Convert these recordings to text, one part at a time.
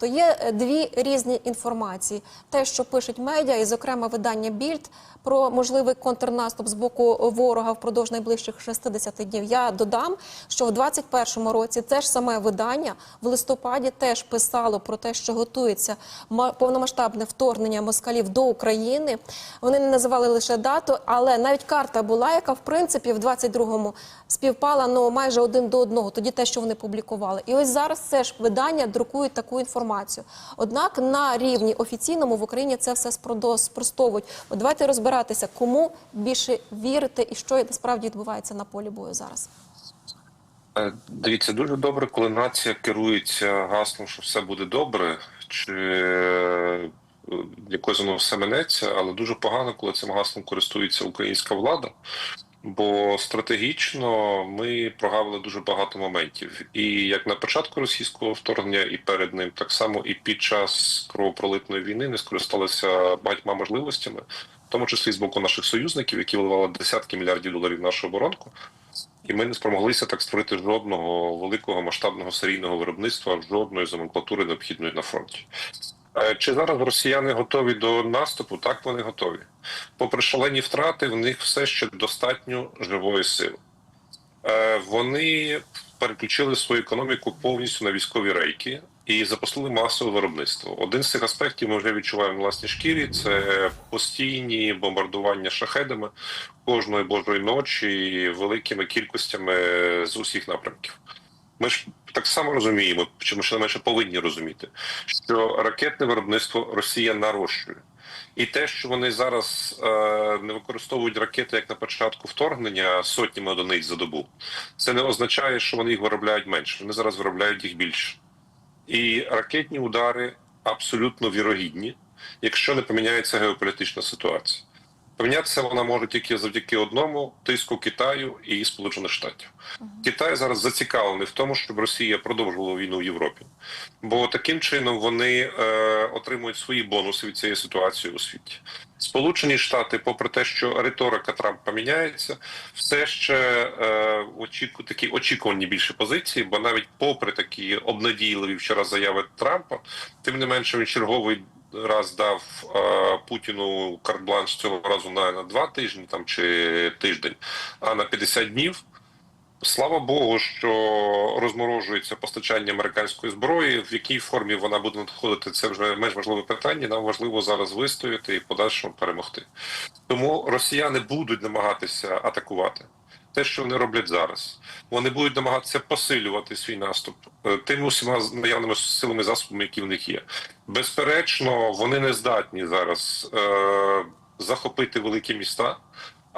Тобто є е, дві різні інформації: те, що пишуть медіа, і зокрема видання Більд про можливий контрнаступ з боку ворога впродовж найближчих 60 днів. Я додам, що в 21-му році те ж саме видання в листопаді теж писало про те, що готується ма- повномасштабне вторгнення москалів до України. Вони не називали лише дату, але навіть карта була, яка в принципі в 22-му співпала ну майже один до одного. Тоді те, що вони публікували, і ось зараз це ж видання друкують таку інформацію. Однак на рівні офіційному в Україні це все спростовують. Давайте розбиратися, кому більше вірити і що насправді відбувається на полі бою зараз. Е, Дивіться, дуже добре, коли нація керується гаслом, що все буде добре, чи е, якось воно все минеться, але дуже погано, коли цим гаслом користується українська влада. Бо стратегічно ми прогавили дуже багато моментів. І як на початку російського вторгнення, і перед ним, так само і під час кровопролитної війни не скористалися багатьма можливостями, в тому числі з боку наших союзників, які вливали десятки мільярдів доларів в нашу оборонку. І ми не спромоглися так створити жодного великого масштабного серійного виробництва, жодної номенклатури необхідної на фронті. Е, Чи зараз росіяни готові до наступу? Так, вони готові. Попри шалені втрати, в них все ще достатньо живої сили. Е, Вони переключили свою економіку повністю на військові рейки і запустили масове виробництво. Один з цих аспектів ми вже відчуваємо на власній шкірі: це постійні бомбардування шахедами кожної божої ночі великими кількостями з усіх напрямків. Ми ж так само розуміємо, чи ми менше повинні розуміти, що ракетне виробництво Росія нарощує. І те, що вони зараз е, не використовують ракети як на початку вторгнення сотнями одиниць за добу, це не означає, що вони їх виробляють менше. Вони зараз виробляють їх більше. І ракетні удари абсолютно вірогідні, якщо не поміняється геополітична ситуація. Помінятися вона може тільки завдяки одному тиску Китаю і Сполучених Штатів. Китай зараз зацікавлений в тому, щоб Росія продовжувала війну в Європі, бо таким чином вони е, отримують свої бонуси від цієї ситуації у світі. Сполучені Штати, попри те, що риторика Трампа міняється, все ще е, очіку такі очікувані більше позиції, бо навіть попри такі обнадійливі вчора заяви Трампа, тим не менше він черговий раз дав е, Путіну карт-бланш цього разу на, на два тижні там чи тиждень, а на 50 днів. Слава Богу, що розморожується постачання американської зброї. В якій формі вона буде надходити, це вже менш важливе питання. Нам важливо зараз вистояти і подальшому перемогти. Тому росіяни будуть намагатися атакувати. Те, що вони роблять зараз, вони будуть намагатися посилювати свій наступ е, тими усіма наявними силами засобами, які в них є. Безперечно, вони не здатні зараз е, захопити великі міста.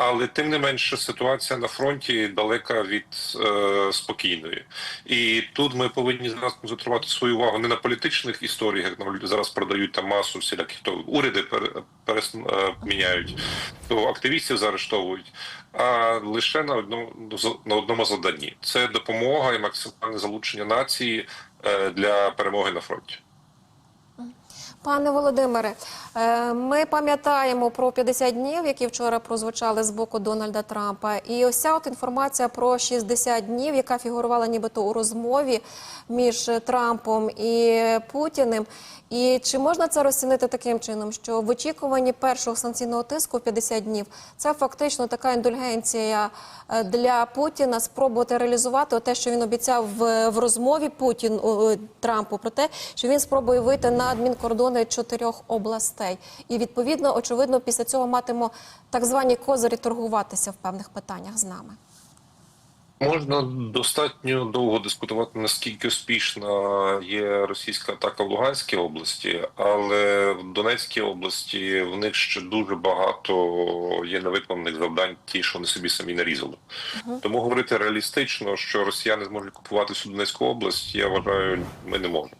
Але тим не менше ситуація на фронті далека від е, спокійної, і тут ми повинні зараз концентрувати свою увагу не на політичних історіях, як нам зараз продають там масу всіляких то уряди пере, перес, е, то активістів заарештовують, а лише на одному на одному заданні це допомога і максимальне залучення нації е, для перемоги на фронті. Пане Володимире, е, ми пам'ятаємо про 50 днів, які вчора прозвучали з боку Дональда Трампа. І ось ця от інформація про 60 днів, яка фігурувала нібито у розмові між Трампом і Путіним. І чи можна це розцінити таким чином, що в очікуванні першого санкційного тиску в 50 днів це фактично така індульгенція е, для Путіна спробувати реалізувати те, що він обіцяв в, розмові Путін Трампу, про те, що він спробує вийти на адмінкордони чотирьох областей, і відповідно, очевидно, після цього матимо так звані козирі торгуватися в певних питаннях з нами. Можна достатньо довго дискутувати, наскільки успішна є російська атака в Луганській області, але в Донецькій області в них ще дуже багато є невиконаних завдань, ті, що вони собі самі нарізали. Тому говорити реалістично, що росіяни зможуть купувати всю Донецьку область, я вважаю, ми не можемо.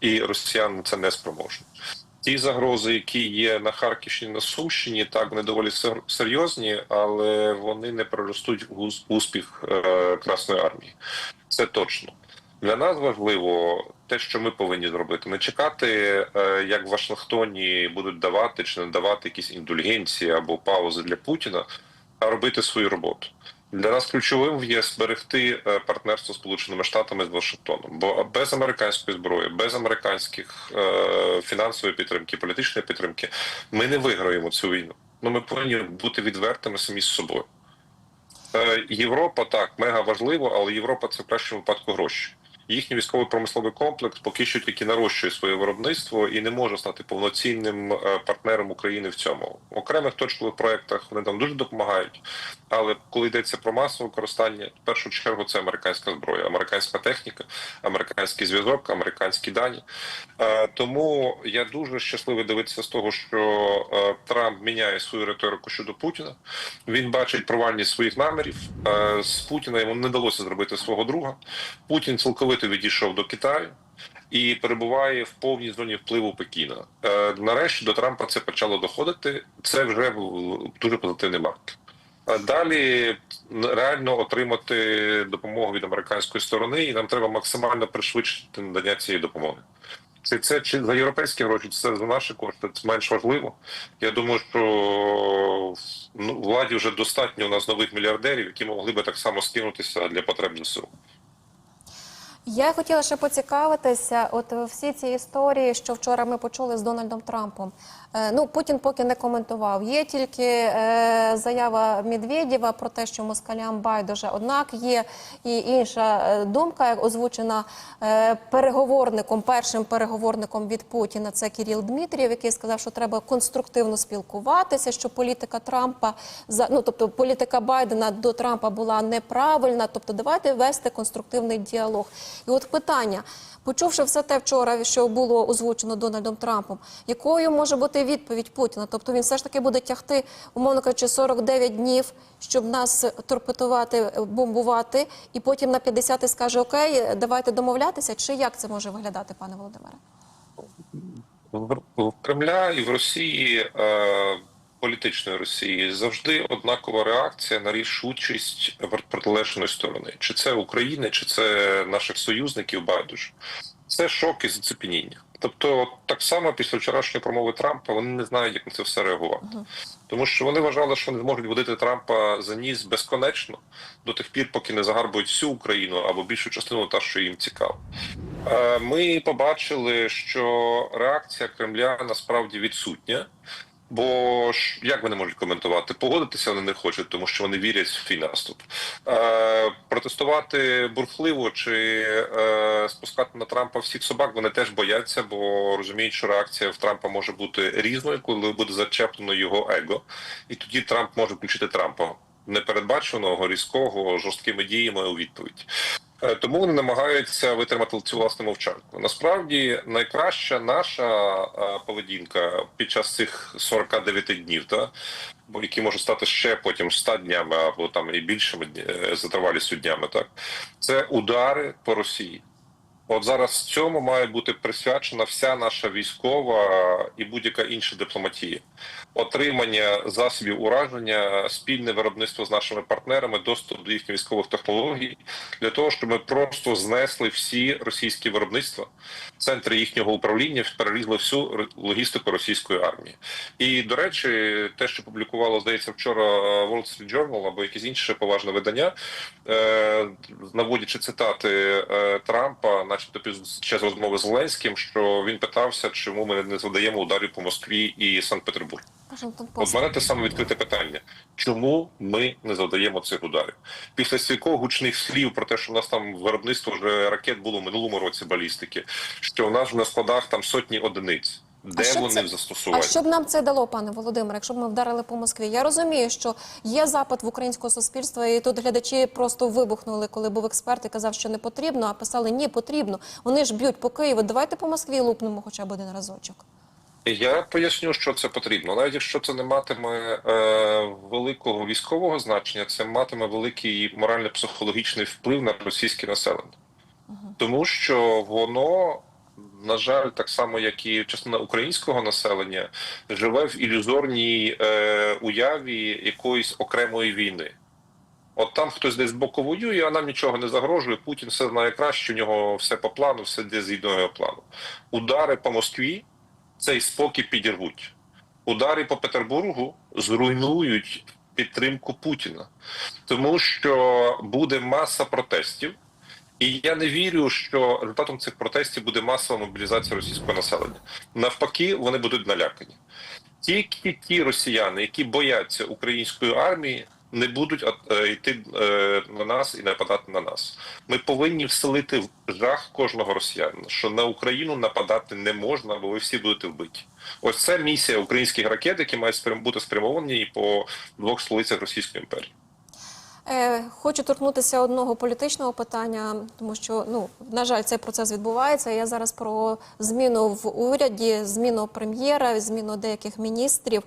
І росіян це не спроможні. Ті загрози, які є на Харківщині, на Сумщині, так вони доволі серйозні, але вони не проростуть в успіх е, Красної армії. Це точно. Для нас важливо те, що ми повинні зробити, не чекати, е, як в Вашингтоні будуть давати чи не давати якісь індульгенції або паузи для Путіна, а робити свою роботу. Для нас ключовим є зберегти е, партнерство з Сполученими Штатами з Вашингтоном, бо без американської зброї, без американських е, фінансової підтримки, політичної підтримки, ми не виграємо цю війну. Ну ми повинні бути відвертими самі з собою. Е, Європа так мега важливо, але Європа це в кращому випадку гроші. Їхній військово-промисловий комплекс поки що тільки нарощує своє виробництво і не може стати повноцінним е, партнером України в цьому. В окремих точкових проєктах вони там дуже допомагають. Але коли йдеться про масове використання, в першу чергу це американська зброя, американська техніка, американський зв'язок, американські дані. Е, Тому я дуже щасливий дивитися з того, що е, Трамп міняє свою риторику щодо Путіна. Він бачить провальність своїх намірів. З Путіна йому не вдалося зробити свого друга. Путін цілковито відійшов до Китаю. І перебуває в повній зоні впливу Пекіна. Е, нарешті до Трампа це почало доходити. Це вже був дуже позитивний маркер. А Далі реально отримати допомогу від американської сторони, і нам треба максимально пришвидшити надання цієї допомоги. Це, це чи за європейські гроші, це за наші кошти, це менш важливо. Я думаю, що ну, владі вже достатньо у нас нових мільярдерів, які могли би так само скинутися для потреб ЗСУ. Я хотіла ще поцікавитися, от е, всі ці історії, що вчора ми почули з Дональдом Трампом. Е, ну Путін поки не коментував. Є тільки е, заява Медведєва про те, що москалям байдуже. Однак є і інша е, думка, як озвучена е, переговорником, першим переговорником від Путіна. Це Кіріл Дмитрієв, який сказав, що треба конструктивно спілкуватися, що політика Трампа ну тобто політика Байдена до Трампа була неправильна. Тобто, давайте вести конструктивний діалог. І от питання, почувши все те вчора, що було озвучено Дональдом Трампом, якою може бути відповідь Путіна? Тобто він все ж таки буде тягти, умовно кажучи, 49 днів, щоб нас торпедувати, бомбувати, і потім на 50 скаже Окей, давайте домовлятися. Чи як це може виглядати, пане Володимире? В Кремля і в Росії, е, політичної Росії, завжди однакова реакція на рішучість протилежної сторони. Чи це України, чи це наших союзників байдуже. Це шок і зацепеніння. Тобто, так само після вчорашньої промови Трампа вони не знають, як на це все реагувати. Тому що вони вважали, що вони зможуть водити Трампа за ніс безконечно до тих пір, поки не загарбують всю Україну або більшу частину, та що їм цікаво. Е, Ми побачили, що реакція Кремля насправді відсутня. Бо ж як вони можуть коментувати? Погодитися вони не хочуть, тому що вони вірять в свій наступ. Е, протестувати бурхливо чи е, спускати на Трампа всіх собак вони теж бояться, бо розуміють, що реакція в Трампа може бути різною, коли буде зачеплено його его, і тоді Трамп може включити Трампа непередбаченого, різкого, жорсткими діями у відповідь. Е, Тому вони намагаються витримати цю власну мовчанку. Насправді найкраща наша е, поведінка під час цих 49 днів, та бо які можуть стати ще потім 100 днями або там і більшими е, за тривалістю днями, так це удари по Росії. От зараз цьому має бути присвячена вся наша військова і будь-яка інша дипломатія. Отримання засобів ураження, спільне виробництво з нашими партнерами, доступ до їхніх військових технологій для того, щоб ми просто знесли всі російські виробництва, центри їхнього управління, перерізли всю логістику російської армії. І до речі, те, що публікувало здається вчора Wall Street Journal або якесь інше поважне видання, е, наводячи цитати е, Трампа, начебто під час розмови з Зеленським, що він питався, чому ми не задаємо ударів по Москві і Санкт-Петербургу. От мене те саме відкрите питання: чому ми не завдаємо цих ударів? Після стількох гучних слів про те, що в нас там виробництво вже ракет було в минулому році балістики, що у нас на складах там сотні одиниць. Де що вони це- в А що б нам це дало, пане Володимире, якщо б ми вдарили по Москві? Я розумію, що є запит в українського суспільства, і тут глядачі просто вибухнули, коли був експерт і казав, що не потрібно, а писали ні, потрібно. Вони ж б'ють по Києву. Давайте по Москві лупнемо хоча б один разочок. Я поясню, що це потрібно. Навіть якщо це не матиме е, великого військового значення, це матиме великий морально-психологічний вплив на російське населення, тому що воно. На жаль, так само як і частина українського населення живе в ілюзорній е, уяві якоїсь окремої війни. От там хтось десь збоку воює, а нам нічого не загрожує. Путін все знає краще, у нього все по плану, все йде згідно його плану. Удари по Москві цей спокій підірвуть. Удари по Петербургу зруйнують підтримку Путіна, тому що буде маса протестів. І я не вірю, що результатом цих протестів буде масова мобілізація російського населення. Навпаки, вони будуть налякані. Тільки ті росіяни, які бояться української армії, не будуть е, йти е, на нас і нападати на нас. Ми повинні вселити в жах кожного росіянина, що на Україну нападати не можна, бо ви всі будете вбиті. Ось це місія українських ракет, які мають бути спрямовані і по двох столицях Російської імперії. Е, Хочу торкнутися одного політичного питання, тому що ну на жаль, цей процес відбувається. Я зараз про зміну в уряді, зміну прем'єра, зміну деяких міністрів.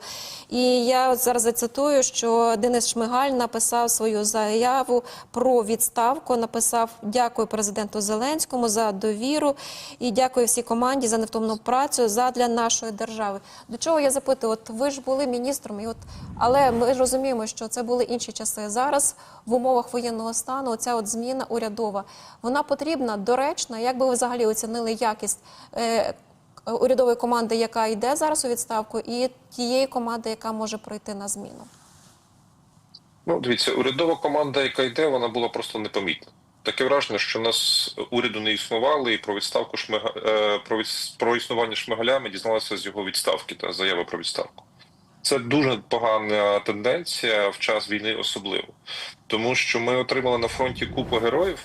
І я зараз зацитую, що Денис Шмигаль написав свою заяву про відставку. Написав дякую президенту Зеленському за довіру і дякую всій команді за невтомну працю задля нашої держави. До чого я запитую? От ви ж були міністром, і от але ми розуміємо, що це були інші часи. Зараз в умовах воєнного стану ця от зміна урядова вона потрібна, доречна. Як би ви взагалі оцінили якість е, урядової команди, яка йде зараз у відставку, і тієї команди, яка може пройти на зміну? Ну, дивіться, урядова команда, яка йде, вона була просто непомітна. Таке враження, що нас уряду не існували, і про відставку Шмига... е, про, від... про існування Шмигаля ми дізналися з його відставки та заяви про відставку. Це дуже погана тенденція в час війни, особливо, тому що ми отримали на фронті купу героїв,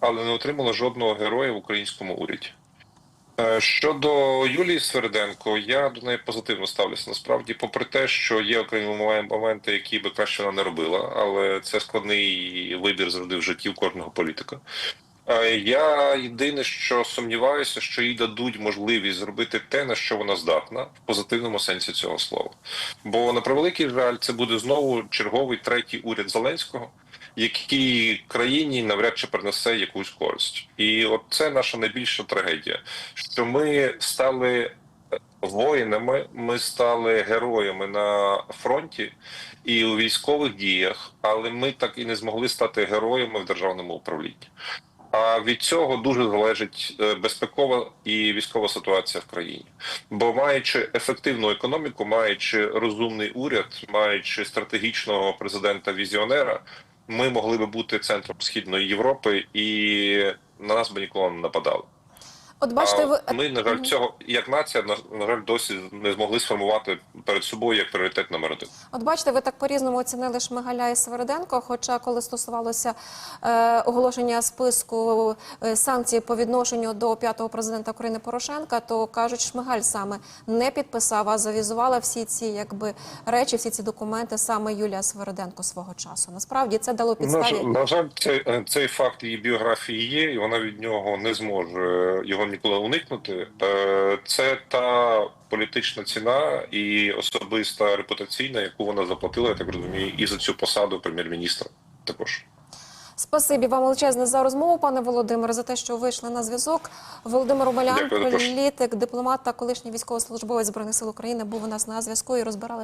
але не отримали жодного героя в українському уряді. Е, Щодо Юлії Свериденко, я до неї позитивно ставлюся. Насправді, попри те, що є окремі моменти, які би краще вона не робила, але це складний вибір завжди в житті кожного політика. Е, Я єдине, що сумніваюся, що їй дадуть можливість зробити те, на що вона здатна, в позитивному сенсі цього слова. Бо на превеликий жаль, це буде знову черговий третій уряд Зеленського, який країні навряд чи принесе якусь користь. І от це наша найбільша трагедія, що ми стали воїнами, ми стали героями на фронті і у військових діях, але ми так і не змогли стати героями в державному управлінні. А від цього дуже залежить е, безпекова і військова ситуація в країні. Бо маючи ефективну економіку, маючи розумний уряд, маючи стратегічного президента-візіонера, ми могли би бути центром східної Європи, і на нас би ніколи не нападали. От бачите, ви ми на жаль, цього як нація на, на жаль досі не змогли сформувати перед собою як пріоритет номер один. От бачите, ви так по-різному оцінили Шмигаля і Свериденко. Хоча, коли стосувалося е, оголошення списку е, санкцій по відношенню до п'ятого президента України Порошенка, то кажуть, Шмигаль саме не підписав, а завізувала всі ці якби речі, всі ці документи саме Юлія Свериденко свого часу. Насправді це дало підставі. на жаль, цей, е, цей факт її біографії є, і вона від нього не зможе його ніколи уникнути. Е, Це та політична ціна і особиста репутаційна, яку вона заплатила, я так розумію, і за цю посаду прем'єр-міністра також. Спасибі вам величезне за розмову, пане Володимире, за те, що вийшли на зв'язок. Володимир Омелян, політик, дипломат та колишній військовослужбовець збройних сил України, був у нас на зв'язку і розбирали.